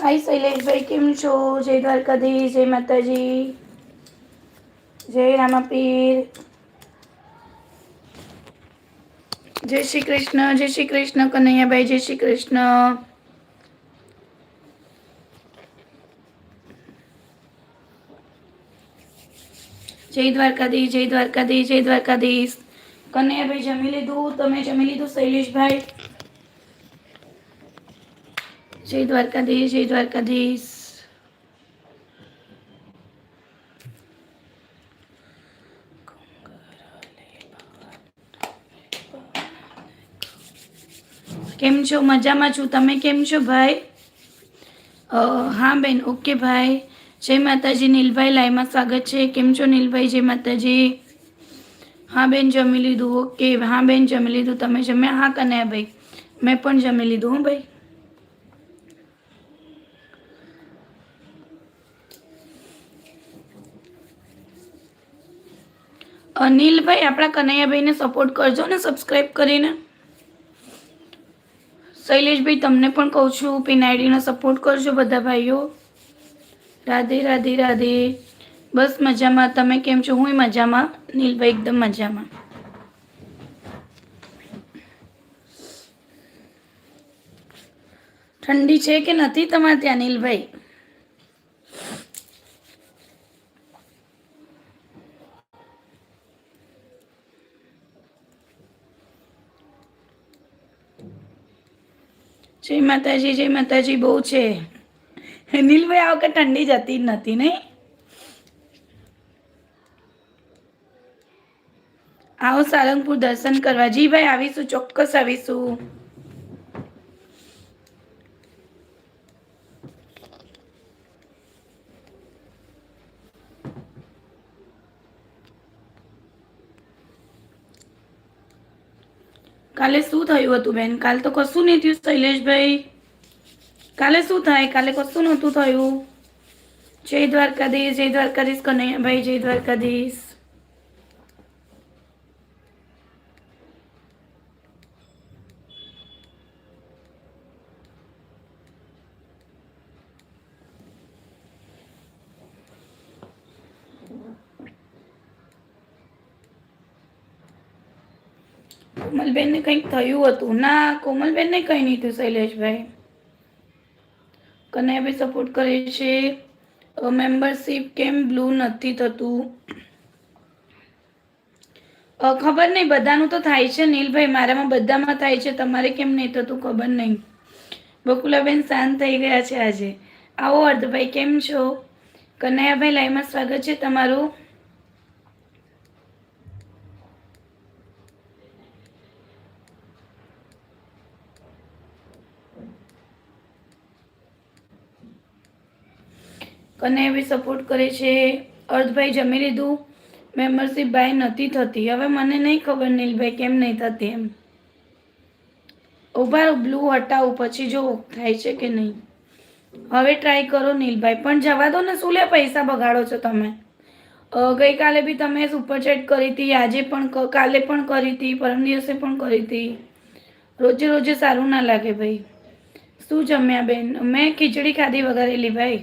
હાય શૈલેષભાઈ કેમ છો જય દ્વારકાધીશ જય માતાજી જય રામાપીર જય શ્રી કૃષ્ણ જય શ્રી કૃષ્ણ કનૈયાભાઈ જય શ્રી કૃષ્ણ જય દ્વારકાધીશ જય દ્વારકાધીશ જય દ્વારકાધીશ કનૈયાભાઈ જમી લીધું તમે જમી લીધું શૈલેષભાઈ જય દ્વારકાધીશ જય દ્વારકાધીશ કેમ છો? મજામાં છું. તમે કેમ છો ભાઈ? અ, હા બેન ઓકે ભાઈ. જય માતાજી નીલભાઈ લાઈમાં સ્વાગત છે. કેમ છો નીલભાઈ? જય માતાજી. હા બેન જમી લીધું. ઓકે. હા બેન જમી લીધું. તમે જમ્યા? હા કન્યા ભાઈ? મેં પણ જમી લીધું હો ભાઈ. અનિલભાઈ, આપણા કનૈયાભાઈને સપોર્ટ કરજો ને સબસ્ક્રાઈબ કરીને. શૈલેષભાઈ, તમને પણ કહું છું પીનાઈડીનો સપોર્ટ કરજો બધા ભાઈઓ. રાધે રાધે રાધે. બસ મજામાં. તમે કેમ છો? હું મજામાં. નીલભાઈ એકદમ મજામાં. ઠંડી છે કે નથી તમારે ત્યાં નીલભાઈ જય માતાજી જય માતાજી, બહુ છે. નીલભાઈ, આ વખત ઠંડી જતી જ નથી નહીં? આવો સારંગપુર દર્શન કરવા. જી ભાઈ, આવીશું, ચોક્કસ આવીશું. કાલે શું થયું હતું બેન? કાલ તો કશું નહીં થયું, શૈલેષભાઈ. કાલે શું થાય? કાલે કશું નહોતું થયું. જય દ્વારકાધીશ જય દ્વારકાધીશ કનૈયાભાઈ, જય દ્વારકાધીશ. કોમલબેનને કંઈક થયું હતું. ના, કોમલબેનને કંઈ નહીં થયું, શૈલેષભાઈ. કનૈયાભાઈ સપોર્ટ કરે છે. મેમ્બરશીપ કેમ બ્લુ નથી થતું? ખબર નહીં, બધાનું તો થાય છે નીલભાઈ. મારામાં બધામાં થાય છે. તમારે કેમ નહીં થતું ખબર નહીં. બકુલાબેન શાંત થઈ ગયા છે આજે. આવો અર્ધભાઈ, કેમ છો? કનૈયાભાઈ લાઈમાં સ્વાગત છે તમારું. કનૈયાભાઈ સપોર્ટ કરે છે. અર્ધભાઈ જમી લીધું. મેમ્બરશીપ બાય નથી થતી. હવે મને નહીં ખબર નીલભાઈ કેમ નહીં થતી એમ. ઊભા બ્લુ હટાવું, પછી જો થાય છે કે નહીં. હવે ટ્રાય કરો નીલભાઈ. પણ જવા દો ને શું લે પૈસા બગાડો છો તમે? ગઈકાલે બી તમે સુપરચેટ કરી હતી, આજે પણ કાલે પણ કરી હતી, પરમ દિવસે પણ કરી હતી. રોજે રોજે સારું ના લાગે ભાઈ. શું જમ્યા બેન? મેં ખીચડી ખાધી વઘારેલી ભાઈ.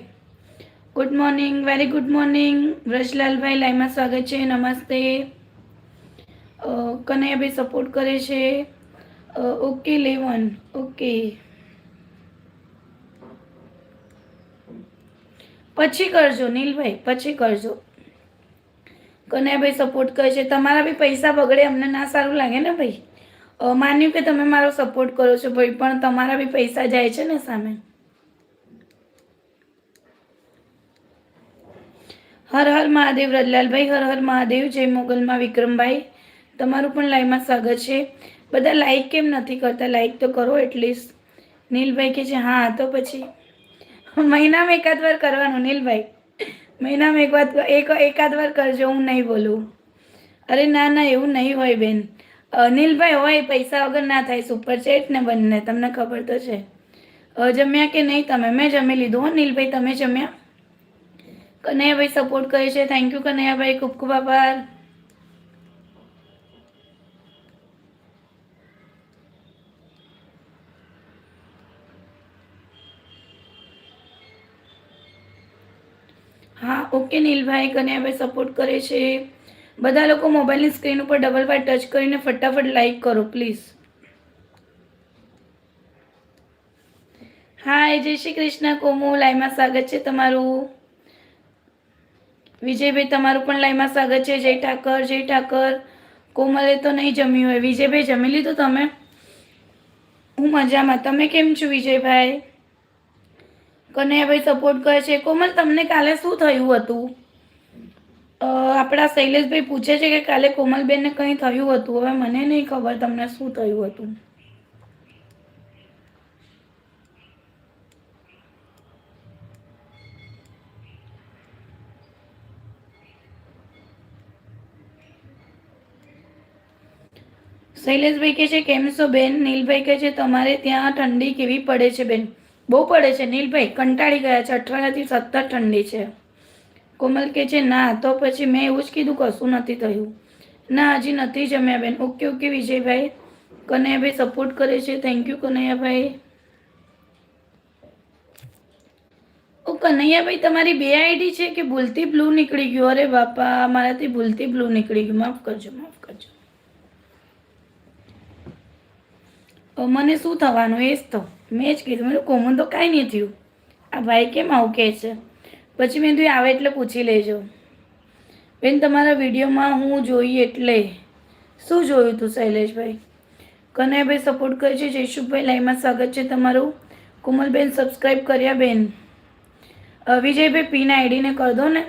Good morning very good morning Vrajlalbhai લાઈમાં સ્વાગત છે. નમસ્તે. કનૈયાભાઈ સપોર્ટ કરે છે. ઓકે લેવન ઓકે પછી કરજો, નીલભાઈ, પછી કરજો. કનૈયાભાઈ સપોર્ટ કરે છે. તમારા બી પૈસા બગડે, અમને ના સારું લાગે ને ભાઈ? માન્યું કે તમે મારો સપોર્ટ કરો છો, ભાઈ, પણ તમારા બી પૈસા જાય છે ને સામે? હર હર મહાદેવ રજલાલભાઈ, હર હર મહાદેવ, જય મોગલમાં વિક્રમભાઈ. તમારું પણ લાઈવમાં સ્વાગત છે. બધા લાઈક કેમ નથી કરતા? લાઈક તો કરો એટલીસ્ટ. નીલભાઈ કે છે, હા, તો પછી. મહિનામાં એકાદ વાર કરવાનું, નીલભાઈ. મહિનામાં એક વાત એક, એકાદ વાર કરજો, હું નહીં બોલું. અરે ના ના, એવું નહીં હોય, બેન. અનિલભાઈ નીલભાઈ, હોય, પૈસા વગર ના થાય, સુપર ચેટ ને બંને, તમને ખબર તો છે. જમ્યા કે નહીં તમે? મેં જમી લીધું હો, નીલભાઈ, તમે જમ્યા? કનૈયાભાઈ સપોર્ટ કરે છે. Thank you Kanaiyabhai. ખૂબ ખૂબ આભાર. ઓકે નીલભાઈ, કન્યાભાઈ સપોર્ટ કરે છે. બધા લોકો મોબાઈલની સ્ક્રીન ઉપર ડબલ વાર ટચ કરીને ફટાફટ લાઈક કરો પ્લીઝ હાય જય શ્રી કૃષ્ણ. કોમુ, લાઈમાં સ્વાગત છે તમારું. વિજયભાઈ, તમારું પણ લાઈમાં સ્વાગત છે. જય ઠાકર જય ઠાકર. કોમલે તો નહીં જમ્યું હોય. વિજયભાઈ, જમી લીધું તમે? હું મજામાં. તમે કેમ છો વિજયભાઈ? કનૈયાભાઈ સપોર્ટ કરે છે. કોમલ, તમને કાલે શું થયું હતું? આપણા શૈલેષભાઈ પૂછે છે કે કાલે કોમલબેનને કંઈ થયું હતું? હવે મને નહીં ખબર તમને શું થયું હતું. શૈલેષભાઈ કહે છે કેમ છો બેન, નીલભાઈ કહે છે, તમારે ત્યાં ઠંડી કેવી પડે છે બેન? બહુ પડે છે, નીલભાઈ, કંટાળી ગયા છે. અઠવાડિયાથી સત્તર ઠંડી છે. કોમલ કહે છે, ના, તો પછી મેં એવું જ કીધું, કશું નથી થયું. ના, હજી નથી જમ્યા બેન. Okay okay, Vijaybhai. Kanaiyabhai support કરે છે. Thank you કનૈયાભાઈ. ઓ, કનૈયાભાઈ, તમારી બે આઈડી છે કે ભૂલથી બ્લુ નીકળી ગયું? અરે બાપા, મારાથી ભૂલથી બ્લુ નીકળી ગયું. માફ કરજો, માફ મને શું થવાનું? એ જ તો. મેં જ કીધું. મેં કોમન તો કાંઈ નહીં થયું. આ ભાઈ કેમ આવું કહે છે? પછી મેં તું આવે એટલે પૂછી લેજો. બેન, તમારા વિડીયોમાં હું જોઈ એટલે. શું જોયું તું, શૈલેષભાઈ? કનૈયાભાઈ સપોર્ટ કરે છે જયશુભાઈ લાઈમાં સ્વાગત છે તમારું. કોમલબેન સબસ્ક્રાઈબ કર્યા, બેન. વિજયભાઈ પીન આઈડીને કરી દો ને.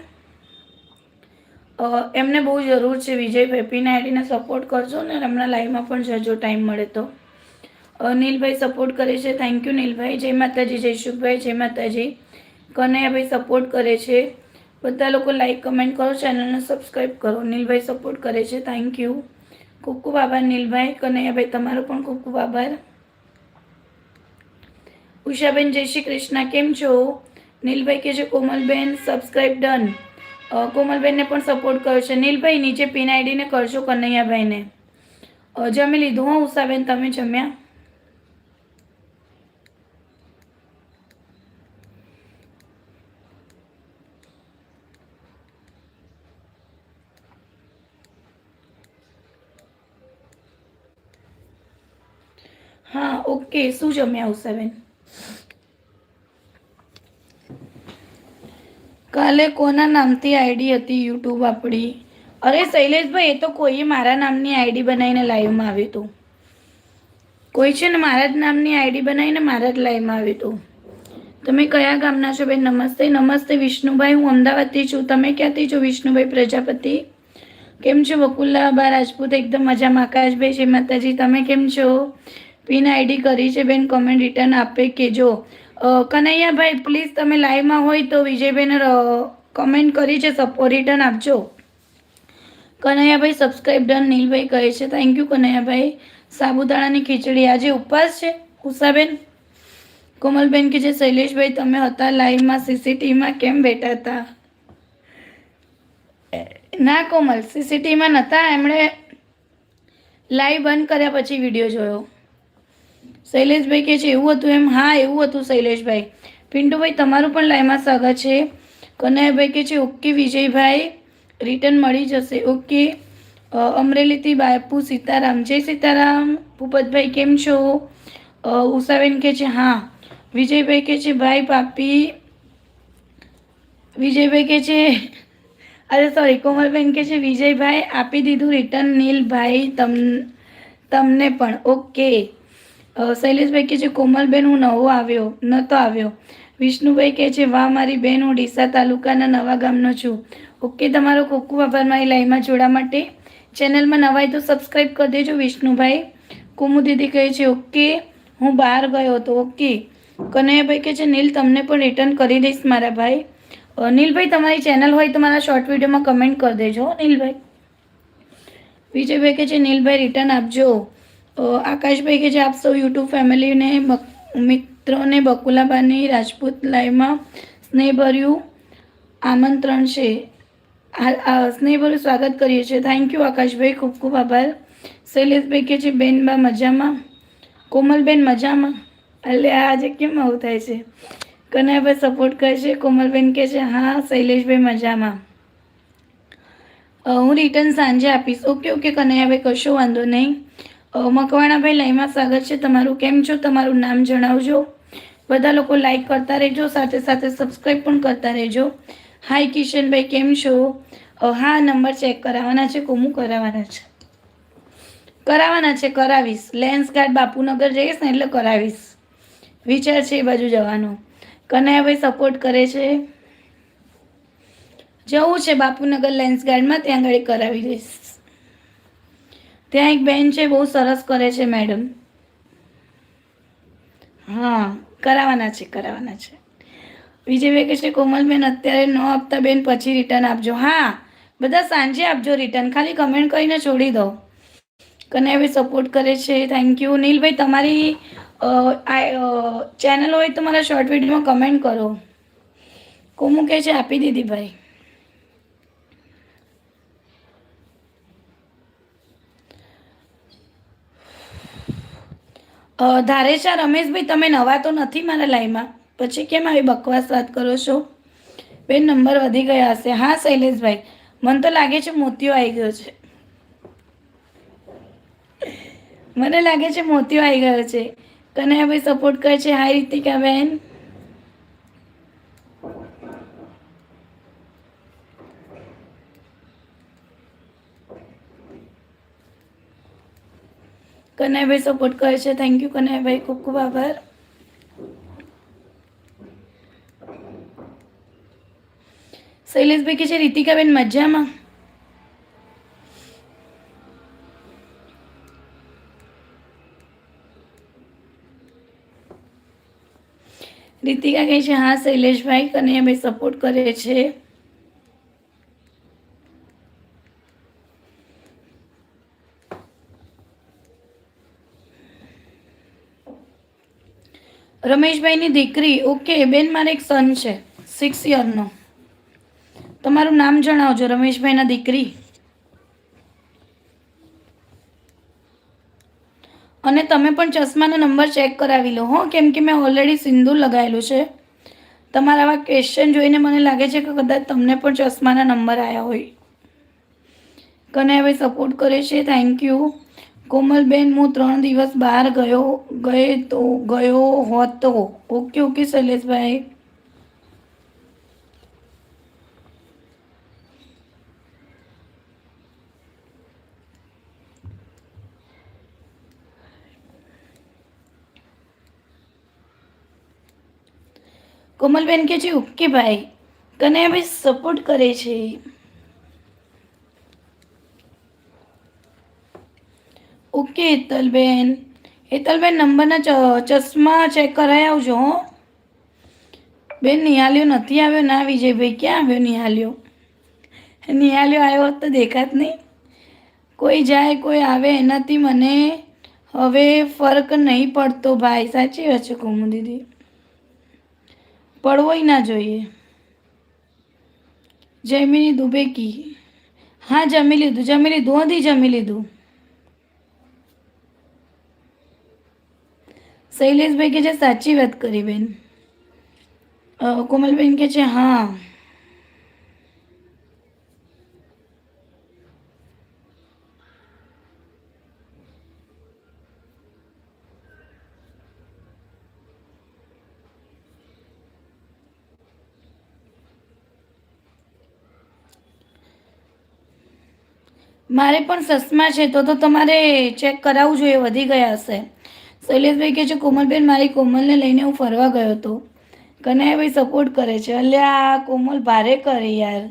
એમને બહુ જરૂર છે વિજયભાઈ. પીન આઈડીને સપોર્ટ કરજો ને એમના લાઈવમાં પણ જજો, ટાઈમ મળે તો. નીલભાઈ સપોર્ટ કરે છે. Thank you Neelbhai. જય માતાજી જયશુભાઈ જય માતાજી. કનૈયાભાઈ સપોર્ટ કરે છે. બધા લોકો લાઈક કમેન્ટ કરો ચેનલને સબસ્ક્રાઈબ કરો. નીલભાઈ સપોર્ટ કરે છે. થેન્ક યુ ખૂબ ખૂબ આભાર, નીલભાઈ. કનૈયાભાઈ, તમારો પણ ખૂબ ખૂબ આભાર. ઉષાબેન, જય શ્રી કૃષ્ણ. કેમ છો? નીલભાઈ કે છે, કોમલબેન સબસ્ક્રાઈબ ડન કોમલબેનને પણ સપોર્ટ કર્યો છે. નીલભાઈ, નીચે પિન આઈડીને કરશો કનૈયાભાઈને. જમી લીધું, હો, ઉષાબેન? તમે જમ્યા? હા ઓકે શું જમ્યા ઉષાબેન કાલે કોના નામથી આઈડી હતી યુટ્યુબ આપણી? અરે, શૈલેષભાઈ, એ તો કોઈએ મારા નામની આઈડી બનાવીને લાઈવમાં આવ્યું હતું. કોઈ છે ને મારા જ નામની આઈડી બનાવીને મારા જ લાઈવમાં આવ્યું હતું? તમે કયા ગામના છો બેન? નમસ્તે નમસ્તે, વિષ્ણુભાઈ, હું અમદાવાદથી છું. તમે ક્યાંથી છો, વિષ્ણુભાઈ પ્રજાપતિ? કેમ છો વકુલ્લાબા રાજપૂત? એકદમ મજામાં. આકાશભાઈ છે માતાજી, તમે કેમ છો? પિન આઈડી કરી છે બેન કોમેન્ટ રિટર્ન આપે કેજો જો. કનૈયાભાઈ પ્લીઝ તમે લાઈવમાં હોય તો વિજયબેન કમેન્ટ કરી છે સપો રિટર્ન આપજો. કનૈયાભાઈ સબસ્ક્રાઈબ ડન નીલભાઈ કહે છે થેન્ક યુ કનૈયાભાઈ. સાબુદાણાની ખીચડી આજે ઉપવાસ છે? ઉષાબેન? કોમલબેન કે જે શૈલેષભાઈ, તમે હતા લાઈવમાં સીસીટીવીમાં કેમ બેઠા હતા? ના કોમલ સીસીટીવીમાં નહોતા એમણે લાઈવ બંધ કર્યા પછી વીડિયો જોયો. શૈલેષભાઈ કહે છે, એવું હતું એમ? હા, એવું હતું શૈલેષભાઈ. પિન્ટુભાઈ, તમારું પણ લાઈમાં સ્વાગત છે. કનૈયાભાઈ કે છે, ઓકે, વિજયભાઈ રિટર્ન મળી જશે. ઓકે અમરેલીથી બાપુ સીતારામ. જય સીતારામ. ભૂપતભાઈ, કેમ છો? ઉષાબેન કહે છે, હા. વિજયભાઈ કે છે, ભાઈ, પાપી. વિજયભાઈ કે છે, અરે સોરી કોમલબેન કહે છે, વિજયભાઈ, આપી દીધું રિટર્ન નીલભાઈ તમ, તમને પણ. ઓકે. શૈલેષભાઈ કે છે, કોમલબેન, હું નવો આવ્યો નહોતો આવ્યો. વિષ્ણુભાઈ કહે છે, વાહ, મારી બેન, હું ડીસા તાલુકાના નવા ગામનો છું. ઓકે, તમારો ખૂબ ખૂબ આભાર મારી લાઈવમાં જોડા માટે. ચેનલમાં નવાય તો સબસ્ક્રાઈબ કરી દેજો. વિષ્ણુભાઈ કુમુ દીદી કહે છે, ઓકે, હું બહાર ગયો હતો. ઓકે. કનૈયાભાઈ કહે છે, નીલ, તમને પણ રિટર્ન કરી દઈશ મારા ભાઈ. નીલભાઈ, તમારી ચેનલ હોય તો મારા શોર્ટ વિડીયોમાં કમેન્ટ કરી દેજો. નીલભાઈ. વિજયભાઈ કહે છે, નીલભાઈ રિટર્ન આપજો. આકાશભાઈ કે જે આપ સૌ યુટ્યુબ ફેમિલીને મિત્રોને બકુલાબાની રાજપૂત લાઈવમાં સ્નેહભર્યું આમંત્રણ છે. સ્નેહભર્યું સ્વાગત કરીએ છીએ. થેન્ક યુ આકાશભાઈ. ખૂબ ખૂબ આભાર. શૈલેષભાઈ કે છે, બેન બા મજામાં? કોમલબેન, મજામાં? એટલે આજે કેમ આવું થાય છે? કનૈયાભાઈ સપોર્ટ કરે છે. કોમલબેન કહે છે, હા, શૈલેષભાઈ મજામાં. હું રિટર્ન સાંજે આપીશ. ઓકે ઓકે કનૈયાભાઈ, કશો વાંધો નહીં. મકવાણાભાઈ લાઈમાં સ્વાગત છે. તમારું કેમ છો? તમારું નામ જણાવજો. બધા લોકો લાઈક કરતા રહેજો, સાથે સાથે સબસ્ક્રાઈબ પણ કરતા રહેજો. હાય કિશનભાઈ, કેમ છો? હા નંબર ચેક કરાવવાના છે, કોમું કરાવવાના છે. કરાવવાના છે, કરાવીશ. લેન્સ ગાર્ડ બાપુનગર જઈશ ને એટલે કરાવીશ. વિચાર છે એ બાજુ જવાનો. કનૈયાભાઈ સપોર્ટ કરે છે. જવું છે બાપુનગર લેન્સ ગાર્ડમાં ત્યાં આગળ કરાવી દઈશ. ત્યાં એક બેન છે, બહુ સરસ કરે છે મેડમ હા, કરાવવાના છે કરાવવાના છે. વિજયભાઈ કહે છે, કોમલબેન, અત્યારે ન આપતા બેન, પછી રિટર્ન આપજો. હા, બધા સાંજે આપજો રિટર્ન ખાલી કમેન્ટ કરીને છોડી દો. કનૈયાભાઈ સપોર્ટ કરે છે થેન્ક યુ નીલભાઈ તમારી ચેનલ હોય તો મારા શોર્ટ વિડીયોમાં કમેન્ટ કરો. કોમુ કહે છે, આપી દીધી ભાઈ. ધારેશા રમેશભાઈ, તમે નવા તો નથી મારા લાઈમાં પછી કેમ આવી બકવાસ વાત કરો છો? બેન નંબર વધી ગયા હશે. હા, શૈલેષભાઈ, મને તો લાગે છે મોતિયો આવી ગયો છે. મને લાગે છે મોતિયો આવી ગયો છે. કનૈયાભાઈ સપોર્ટ કરે છે. હાય રીતિકા બેન. કનૈયાભાઈ સપોર્ટ કરે છે. Thank you Kanaiyabhai. ખૂબ ખૂબ આભાર. શૈલેષભાઈ કે છે, રીતિકાબેન મજામાં? રીતિકા કહે છે, હા, શૈલેષભાઈ, કનૈયાભાઈ સપોર્ટ કરે છે. રમેશભાઈની દીકરી, ઓકે, બેન મારે એક સન છે સિક્સ યરનો તમારું નામ જણાવજો, રમેશભાઈના દીકરી. અને તમે પણ ચશ્માનો નંબર ચેક કરાવી લો, હો, કેમ કે મેં ઓલરેડી સિંદૂર લગાવેલું છે. તમારા આવા ક્વેશ્ચન જોઈને મને લાગે છે કે કદાચ તમને પણ ચશ્માના નંબર આવ્યા હોય. કનૈયાભાઈ સપોર્ટ કરે છે થેન્ક યુ કોમલબેન, હું ત્રણ દિવસ બહાર ગયો, ગયે તો, ગયો હોતો. ઓકે ઓકે, શૈલેષભાઈ. કોમલબેન કે છે, ઓકે, ભાઈ. કનૈયાભાઈ સપોર્ટ કરે છે? ઓકે હેતલબેન હેતલબેન નંબરના ચશ્મા ચેક કરાવી આવજો, હો. બેન, નિહાલ્યો નથી આવ્યો, ના, વિજયભાઈ, ક્યાં આવ્યો નિહાલ્યો? નિહાલ્યો આવ્યો તો દેખાત નહીં. કોઈ જાય, કોઈ આવે, એનાથી મને હવે ફરક નહીં પડતો, ભાઈ. સાચી વાત છે, કોમુ દીદી. પડવોય ના જોઈએ. જમીની દુબે કી હા, જમી લીધું જમી લીધું, હંધી જમી લીધું. શૈલેષભાઈ કે છે, સાચી વાત કરી બેન. કોમલબેન કે છે, હા. મારે પણ ચશ્મા છે, તો તો તમારે ચેક કરાવવું જોઈએ, વધી ગયા હશે. શૈલેષભાઈ કહે છે, કોમલબેન, મારી કોમલને લઈને હું ફરવા ગયો હતો. કનૈયાભાઈ સપોર્ટ કરે છે. અલ્યા કોમલ ભારે કરે યાર.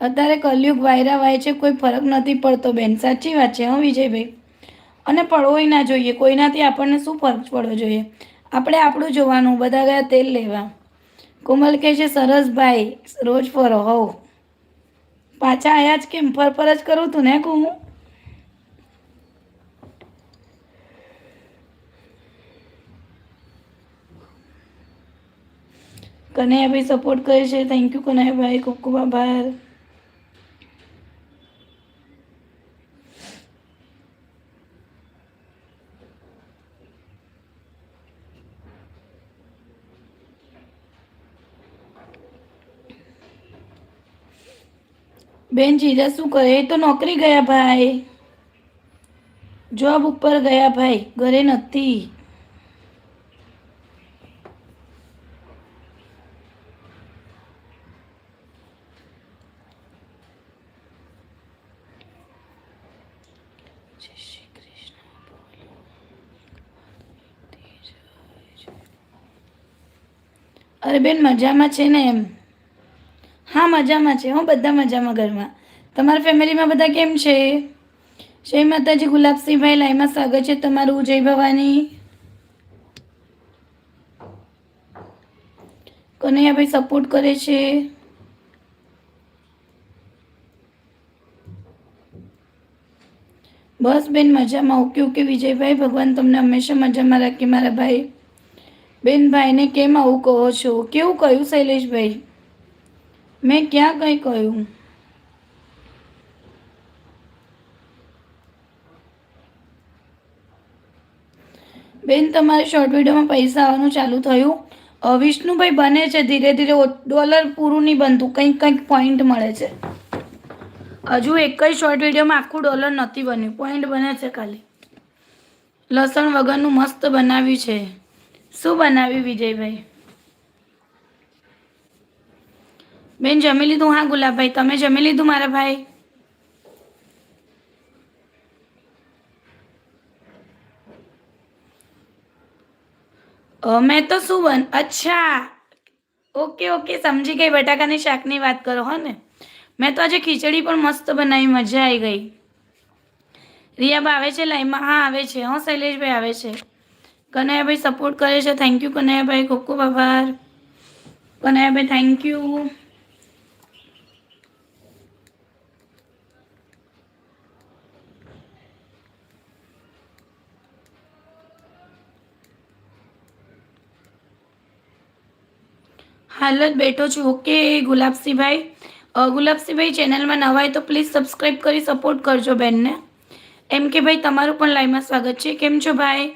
અત્યારે કલયુગ વાયરા વાય છે, કોઈ ફરક નથી પડતો બેન. સાચી વાત છે, હા વિજયભાઈ. અને પડવોય ના જોઈએ, કોઈનાથી આપણને શું ફરક પડવો જોઈએ? આપણે આપણું જોવાનું, બધા ગયા તેલ લેવા. કોમલ કહે છે, સરસભાઈ, રોજ ફરો હોવ પાછા આયા જ કેમ? ફર જ કરું તું ને કુમું કનૈયાભાઈ સપોર્ટ કરે છે. થેન્ક યુ કનૈયાભાઈ ખૂબ ખૂબ આભાર. બેન, જીજા શું કરે? તો નોકરી ગયા ભાઈ. જોબ ઉપર ગયા ભાઈ. ઘરે નથી. બેન મજામાં છે ને એમ? હા, મજામાં છે. હું બધા મજામાં ઘરમાં. તમારા ફેમિલીમાં બધા કેમ છે? જય માતાજી, ગુલાબસિંહભાઈ લાઈમાં સ્વાગત છે તમારું, જય ભવાની. કનૈયાભાઈ સપોર્ટ કરે છે. બસ બેન મજામાં. ઓકે ઓકે, વિજયભાઈ, ભગવાન તમને હંમેશા મજામાં રાખી મારા ભાઈ. બેન ભાઈને કેમ આવું કહો છો? કેવું કહ્યું શૈલેષભાઈ? મેં ક્યાં કંઈ કહ્યું? બેન, તમારે શોર્ટ વિડીયોમાં પૈસા આવવાનું ચાલુ થયું? વિષ્ણુભાઈ બને છે, ધીરે ધીરે ડોલર પૂરું નહીં બનતું, કંઈક કંઈક પોઈન્ટ મળે છે. હજુ એક જ શોર્ટ વિડીયોમાં આખું ડોલર નથી બન્યું પોઈન્ટ બને છે ખાલી. લસણ વગરનું મસ્ત બનાવ્યું છે. શું બનાવ્યું વિજયભાઈ? બેન, જમી લીધું? હા, ગુલાબભાઈ, તમે જમી લીધું મારા ભાઈ? મેં તો શું બન અચ્છા. ઓકે ઓકે, સમજી ગઈ. બટાકાની શાકની વાત કરો, હો ને. મેં તો આજે ખીચડી પણ મસ્ત બનાવી, મજા આવી ગઈ. રિયાબા આવે છે લાઈમાં હા, આવે છે. હા, શૈલેષભાઈ આવે છે. કનૈયાભાઈ સપોર્ટ કરે છે. Thank you Kanaiyabhai. ખૂબ ખૂબ આભાર. કનૈયાભાઈ થેન્ક યુ હાલ જ બેઠો છું. ઓકે ગુલાબસિંહભાઈ. ગુલાબસિંહભાઈ ચેનલમાં નવા હોય તો પ્લીઝ સબસ્ક્રાઈબ કરી સપોર્ટ કરજો બેનને. એમ કે ભાઈ, તમારું પણ લાઈવમાં સ્વાગત છે. કેમ છો ભાઈ?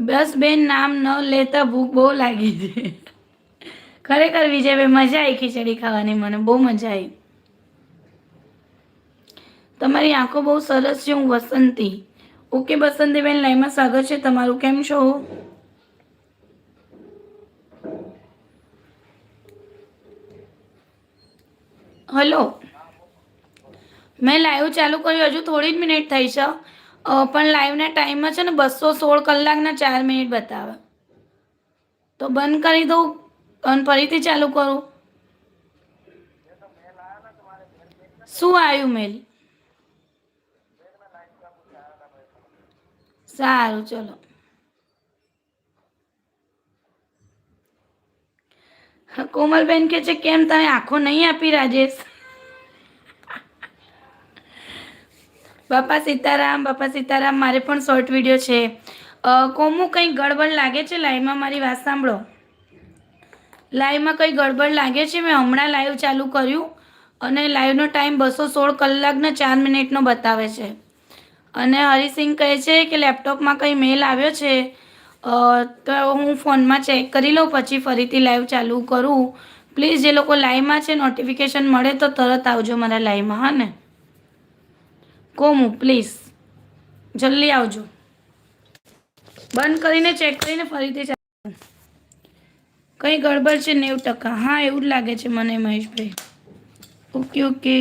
બસ બેન, નામ ન લેતા ભૂખ બહુ લાગી છે. ખરેખર વિજયભાઈ મજા આવી ખીચડી ખાવાની, મને બહુ મજા આવી તમારી આંખો બહુ સરસ છે, હું વસંતી. ઓકે બસંતીબેન લાઈમાં સ્વાગત છે, તમારું કેમ છો? હલો. મેં લાઈવ ચાલુ કર્યું, હજુ થોડી જ મિનિટ થઈ છે. પણ લાઈવના ટાઈમમાં છે ને બસો સોળ કલાકના ચાર મિનિટ બતાવે. તો બંધ કરી દઉં અને ફરીથી ચાલુ કરું. શું આવ્યું મેલ સારું, ચલો. કોમલબેન કે છે, કેમ તમે આંખો નહીં આપી રાજેશ? બાપા સીતારામ બાપા સીતારામ, મારે પણ શોર્ટ વીડિયો છે. કોમુ કંઈ ગડબડ લાગે છે લાઈવમાં? મારી વાત સાંભળો. લાઈવમાં કંઈ ગડબડ લાગે છે? મેં હમણાં લાઈવ ચાલુ કર્યું અને લાઈવનો ટાઈમ બસો સોળ કલાકના ચાર મિનિટનો બતાવે છે. અને હરિસિંહ કહે છે કે લેપટોપમાં કંઈ મેલ આવ્યો છે? તો હું ફોનમાં ચેક કરી લઉં, પછી ફરીથી લાઈવ ચાલુ કરું. પ્લીઝ, જે લોકો લાઈવમાં છે નોટિફિકેશન મળે તો તરત આવજો મારા લાઈવમાં, હા ને? કોમુ પ્લીઝ જલ્દી આવજો. બંધ કરીને ચેક કરીને ફરીથી ચાલુ કંઈ ગડબડ છે નેવું ટકા. હા, એવું જ લાગે છે મને મહેશભાઈ. Okay okay